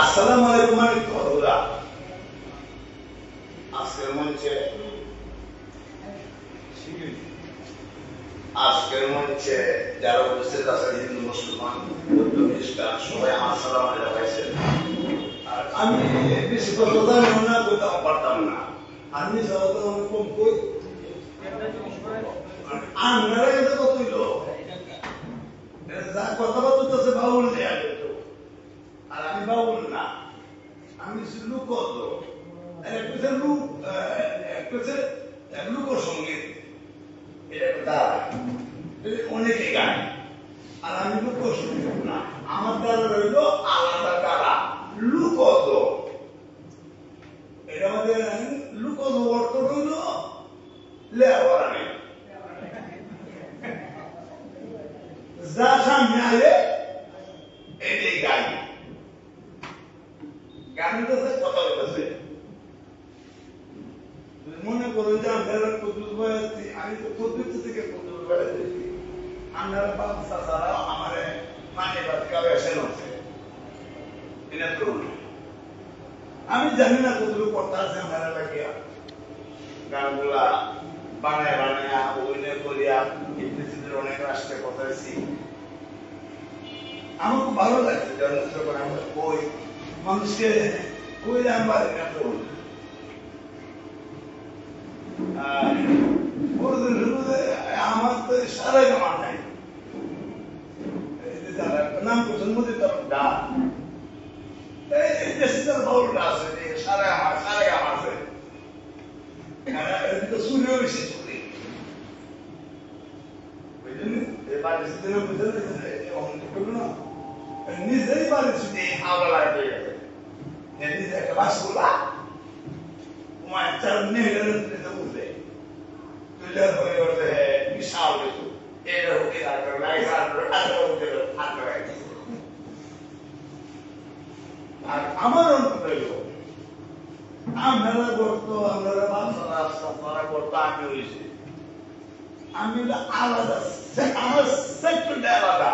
আসসালামু আলাইকুম, আমি তরুরা আজকের মঞ্চে আজকের মঞ্চে যারা উপস্থিত আছেন, হিন্দু, মুসলমান, বৌদ্ধ, খ্রিস্টান, সবাই আমার সালাম আলাইকুম আর আমি বেশি কথা না করতে পারতাম না। আমি সালাম আমি কম কই আপনারা এটা কত যা কথা বলতেছে বাউল দেয়া যেত আর আমি বাউল না আমি লুকত একটা হচ্ছে লুক একটা হচ্ছে লুক সংগীত এটা দ্বারা অনেকে গায় আর আমি লুক সংগীত না আমার দ্বারা রইল আলাদা দ্বারা লুকত এটা আমাদের লুকত অর্থ রইল যা সামনে আলে এটাই গাই মনে করো যে আমরা কদুর বাড়াচ্ছি আমি তো কদুর থেকে কদুর বাড়াচ্ছি আমরা বাচ্চা ছাড়া আমার মানে বাচ্চা এসে নছে এটা তো। আমি জানি না কদুর কথা আছে আমার এলাকায়। গানগুলা বানায় বানায়, অভিনয় করিয়া ইংরেজিদের অনেক রাষ্ট্রে কথা হয়েছি। আমার খুব ভালো লাগছে কই মানুষকে আমার তো সারা জমা নাই। এই যে যারা নাম মোদি তার ডা এই দেশে তার বাউলটা আছে যে সারা আমার সারা আমার আছে এদিকে সূর্য বেশি চলে বুঝলেন এবার সেদিন বুঝলেন অন্য করল না নিজেই বাড়ি ছুটি হাওয়া লাগবে নিজে একটা বাসগুলা তোমার চার নেহলের তুলে বুঝলে তুলে হয়ে ওঠে বিশাল কিছু এটা হুকে রাখবে নাই রাখবে আর আমার হইল আপনারা করতো আপনারা বাচ্চারা তারা করতো আমি হয়েছি আমি আলাদা, আমার সেক্টরটা আলাদা।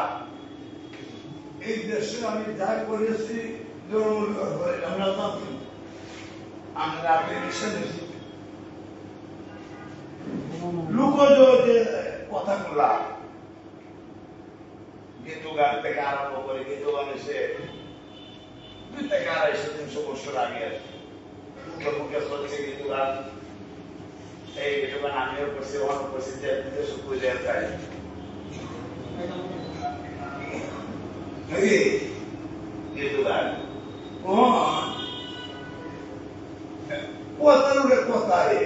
এই দেশে আমি যা করেছি আমরা আমরা অ্যাপ্লিকেশন দিয়েছি লুকজ যে কথাগুলা। গীত গান থেকে আরম্ভ করে গীত গান এসে দুই থেকে আড়াইশো তিনশো বছর আগে আছে মুখে মুখে চলছে গীত গান এই গীত গান আমিও করছি ওখানে করছি যে বিদেশ বুঝে যায় নাকি গীত গান কথার উপরে কথা রে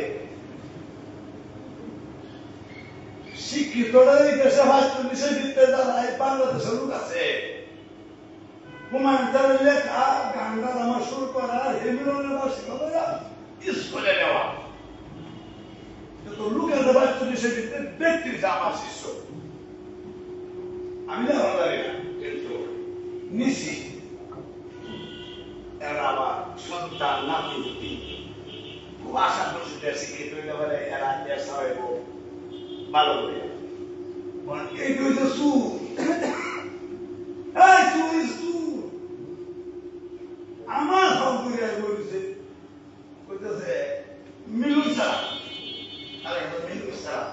শিক্ষিতরা এই দেশে বাস্তবিশে দিতে দাঁড়ায় বাংলাদেশের লোক আছে হুমায়ুনের লেখা গান গান আমার শুরু করা, হেমিলনের বার্ষিকতা স্কুলে নেওয়া। আমি না কিন্তু নিশি আশা করছি বলে এরা দেশ হইব ভালো করে। এই হইতে সুর। এই সুর is সুর আমার সব করিয়া বলছে কইতেছে মিলু ছাড়া আরে তো মিলু ছাড়া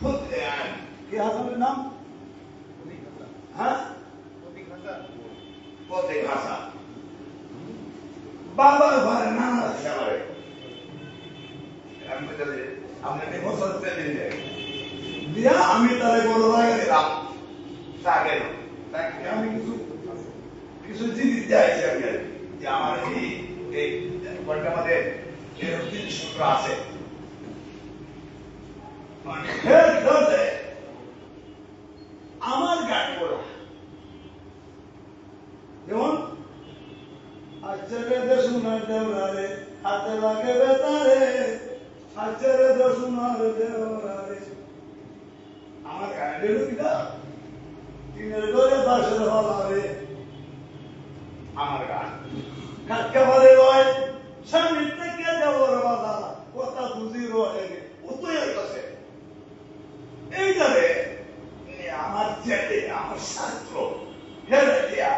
ফুটে আয় কি হাসানের নাম হ্যাঁ পথে ভাষা বাবার ঘরে নানা আছে আমার আমি বলতে আপনাকে বছর দিন দিয়া আমি তারে বড় লাগে দিলাম তাকে না। তাকে আমি কিছু কিছু জিনিস চাইছি আমি। যে আমার এই এই জিনিসপত্র আছে। মানে আমার গাড়ি বলা। যেমন আচ্ছারে দশুনার দেওরারে, হাতে লাগে বেতারে দেওরারে। আমার গাড়ি কিনা তিনের ধরে বাসের আমার গান। একেবারে রয় স্বামীর থেকে দেওয়ার বাধা কথা বুঝি রয়ে আমার ছেলে, আমার ছাত্র দিয়া।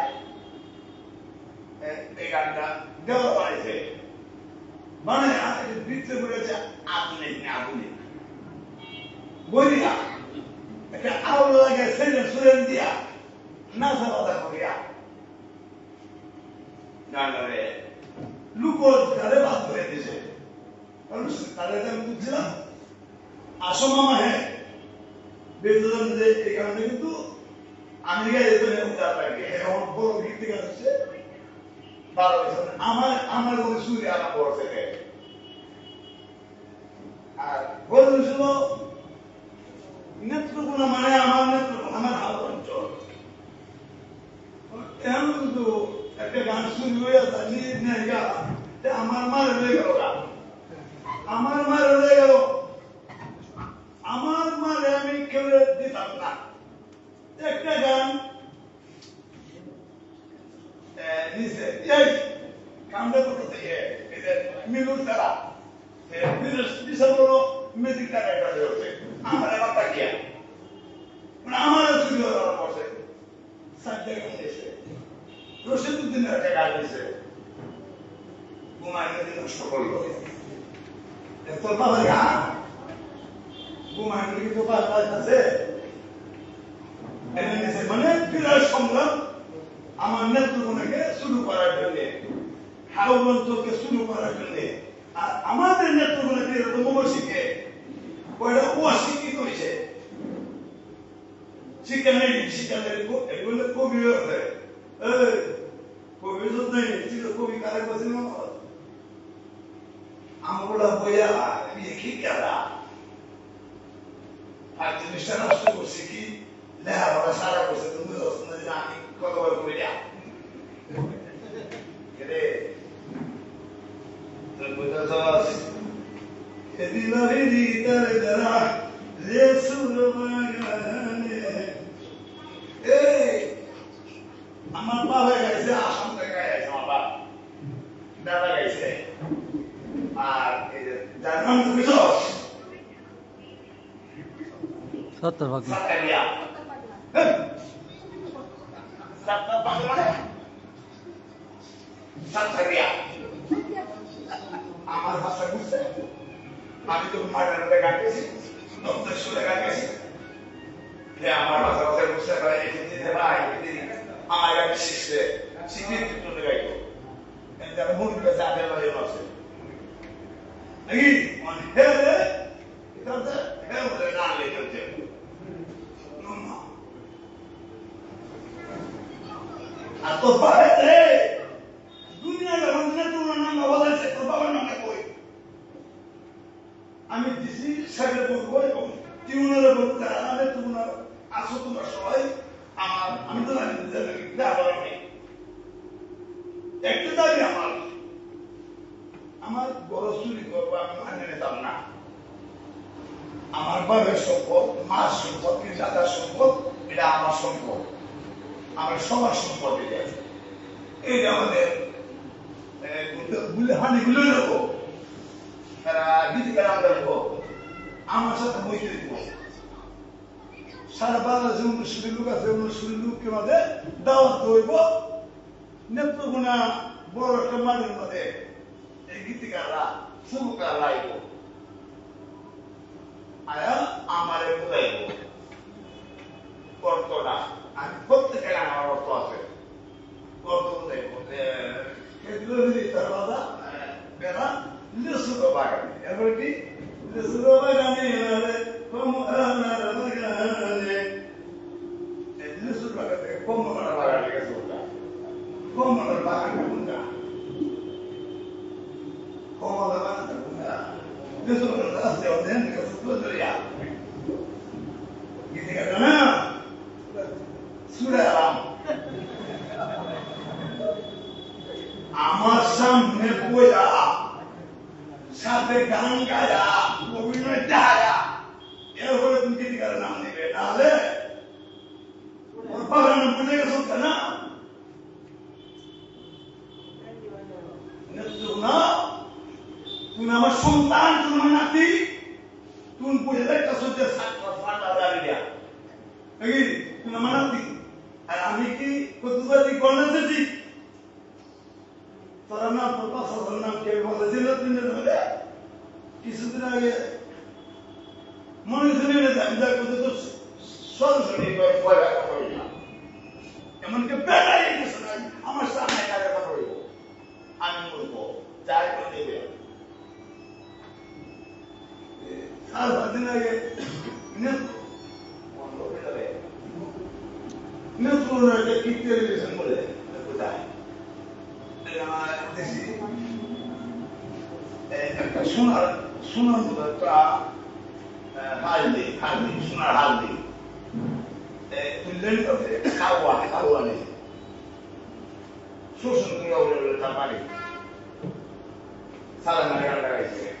এই গানটা দেওয়া বানাইছে মানে বৃত্তে বলেছে আধুনিক না আধুনিক বলিয়া একটা লাগে ছেলে সুরেন দিয়া। নাচা বাজা করিয়া। গানটারে লুকোজ গালে বাদ করে দিয়েছে। তাদের আমি বুঝছিলাম। আসো মামা হ্যাঁ। বেদন যে এই কারণে কিন্তু আমেরিকায় যেতে উদার লাগে এখন বড় ভিত্তিক আসছে বারো বছর। আমার আমার ওই সুরে আরম্ভ থেকে আর বলেছিল নেত্রকোনা মানে আমার হাত অঞ্চল এখন কিন্তু একটা গান শুরু হয়ে আছে নিয়ে গা আমার মারে হয়ে গেল গা আমার মারে হয়ে গেল আমার মারে আমি খেলে দিতাম না একটা গান আহ, নিচে এই কামড়ে করতে থেকে এদের মিলুর তারা বিশাল বড় মেজিক টাকা একটা হচ্ছে আমার এবার তাকিয়া মানে আমার চুরি হওয়ার বসে সাজ্জা গান দিয়েছে রশিদুদ্দিন একটা গান দিয়েছে ঘুমায় নদী নষ্ট করল তোর বাবার গান ঘুমায় তো আছে? মানে বিরাট সংগ্রাম আমার নেত্রকোনাকে শুরু করার জন্য হাউল অঞ্চলকে শুরু করার জন্য। আর আমাদের নেত্রকোনাকে এরকম অবশিকে ওইটা অশিক্ষিত হয়েছে শিক্ষা নেই এগুলো কবি হয়েছে কবি তো নেই তো কবি কারে বসে আমরা বইয়া বিয়ে কি গেলা আর জিনিসটা নষ্ট করছে কি লেখাপড়া সারা করছে তুমি দর্শন আমি কতবার করে যা রে তুই বুঝতেছস এদিলা রেডি তারে দারা রে সুরবাগানে এই আমার বাবা গাইছে আসাম থেকে গাইছে আমার বাবা দাদা গাইছে আর এই যে যার নাম তুমি তো সত্তর ভাগ সাতারিয়া সাতটা বাংলা সাতারিয়া আমার ভাষা বুঝছে আমি তো মার্ডারে গান গেছি সুরে গান আমার ভাষা ভাষা বুঝতে পারে এই ভাই আমার গান শিখছে শিখে তুলে মানে এটা তো হেরে বলে গান লেখতে No, তোর তোমার তোর কই আমি ডিসি সাহেবের বলব এবং টিউনারের বলব যারা আমাদের টিউনার, আসো তোমরা সবাই। আমার, আমি তো জানি ব্যবহার নেই একটা দাবি আমার আমার বড় চুরি করব, আমি মানে নিতাম না। আমার বাবার সম্পদ, মার সম্পদ, কি দাদার সম্পদ, এটা আমার সম্পদ। আমার সবার সম্পদ আমাদেরগুলো নেব তারা গীতিকার আমরা সাথে বইতে দিব। সারা লোক আছে লোককে দাওয়াত বড় একটা মাঠের মধ্যে এই গীতিকাররা, সুরকাররা আইব। আয়া আমারে বুঝাইব আমি প্রত্যেকের আমার অর্থ আছে অর্থ বুঝাইব এগুলো যদি তার বাবা বেড়া লিসুর বাগানে এবার কি লিসুর বাগানে এবারে কম আনার বাগানে লিসুর বাগান থেকে কমলার বাগানে গেছে ওটা কমলার বাগানটা কোনটা কমলার বাগানটা কোনটা লিসুর বাগান আছে ওদের কাছে তো দরিয়া গীতে গেল না সুরে আরাম আমার সামনে বইয়া সাথে গান গায়া অভিনয় দেখায়া এরপরে তুমি গীতিকারের নাম নেবে নাহলে ওর বাবার নাম ভুলে গেছো না না তুমি আমার সন্তান, তুমি আমার নাতি। তুমি পড়ে একটা সহ্যে ফাটা তুমি আমার নাতি। আর আমি কি যদি গণেছে ঠিক তোরা নাম, তোর পাশার নাম কে বলেছিল তিনজন মিলে কিছুদিন আগে মনে শুনে আমি যা করতে তো সরাসরি এমনকি বেড়াই আমার সামনে কথা বলব আমি বলব, যাই করে দেবে। চার পাঁচ দিন আগে নেত্র বন্ধ হয়ে যাবে নেত্র একটা কি টেলিভিশন বলে কোথায় দেশি একটা সোনার সোনার মতো একটা হালদি হালদি সোনার হালদি তুললেন করতে খাওয়া খাওয়া নেই শোষণ করে বলে তার বাড়ি সালা মারে গান লাগাইছে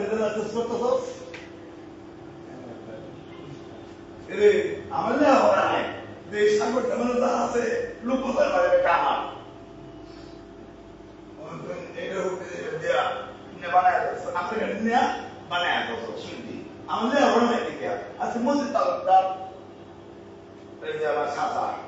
দিলে লাইসেন্স করতেছস এরে আমার না হওয়া নাই দেশ সাগর কেমন যা আছে লোক কোথায় পারে কামাল এটা হচ্ছে দেয়া নে বানায় আপনি নিয়া বানায় তো শুনছি আমাদের হওয়া নাই ঠিক আছে আচ্ছা মসজিদ তালুকদার এই যে আমার সাসা সাসা সাসা ও আতে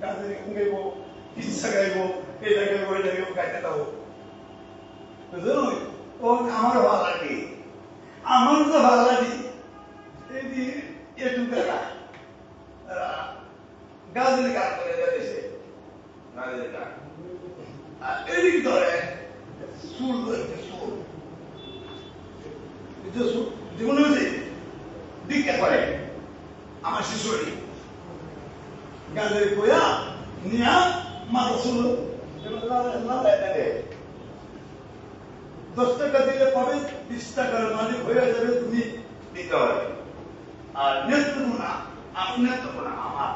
গাছের গাইব ইচ্ছা গাইব এটা গাইব এটা গাইব গাইতে দেবো বুঝলো ও আমার ভালো লাগে আমার তো ভালো লাগে এই যে একটু বেলা গাছের গাছ করে যাচ্ছে গাছের গাছ আর এদিক ধরে সুর ধরছে সুর হয়েছে ভিক্ষা করে আমার শিশুরি গাছের কইয়া নিয়া মাথা শুরু দশ টাকা দিলে পাবে বিশ টাকার মালিক হয়ে যাবে তুমি দিতে হবে আর নেতৃত্ব না আমি নেতৃত্ব না আমার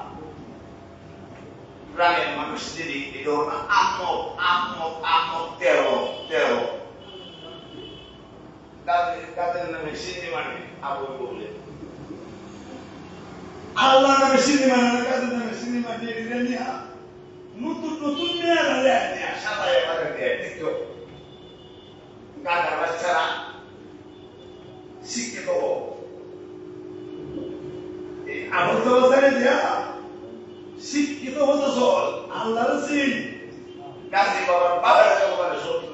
গ্রামের মানুষদেরই এটা হলো আত্মক আত্মক আত্মক তেরো তেরো তাদের নামে সিন্ধি মানে আবু বলে আল্লাহ নামে সিন্ধি মানে কাদের মানে এটা নিয়ে নতুন নতুন মেয়েরা দেয় সাদা এবারে দেয় দেখো গাদা বাচ্চারা, শিক্ষিত এই আবদ্ধ অবস্থায় দিয়া শিক্ষিত হতে চল। আল্লাহর গাছী বাবার বাবার শত্রু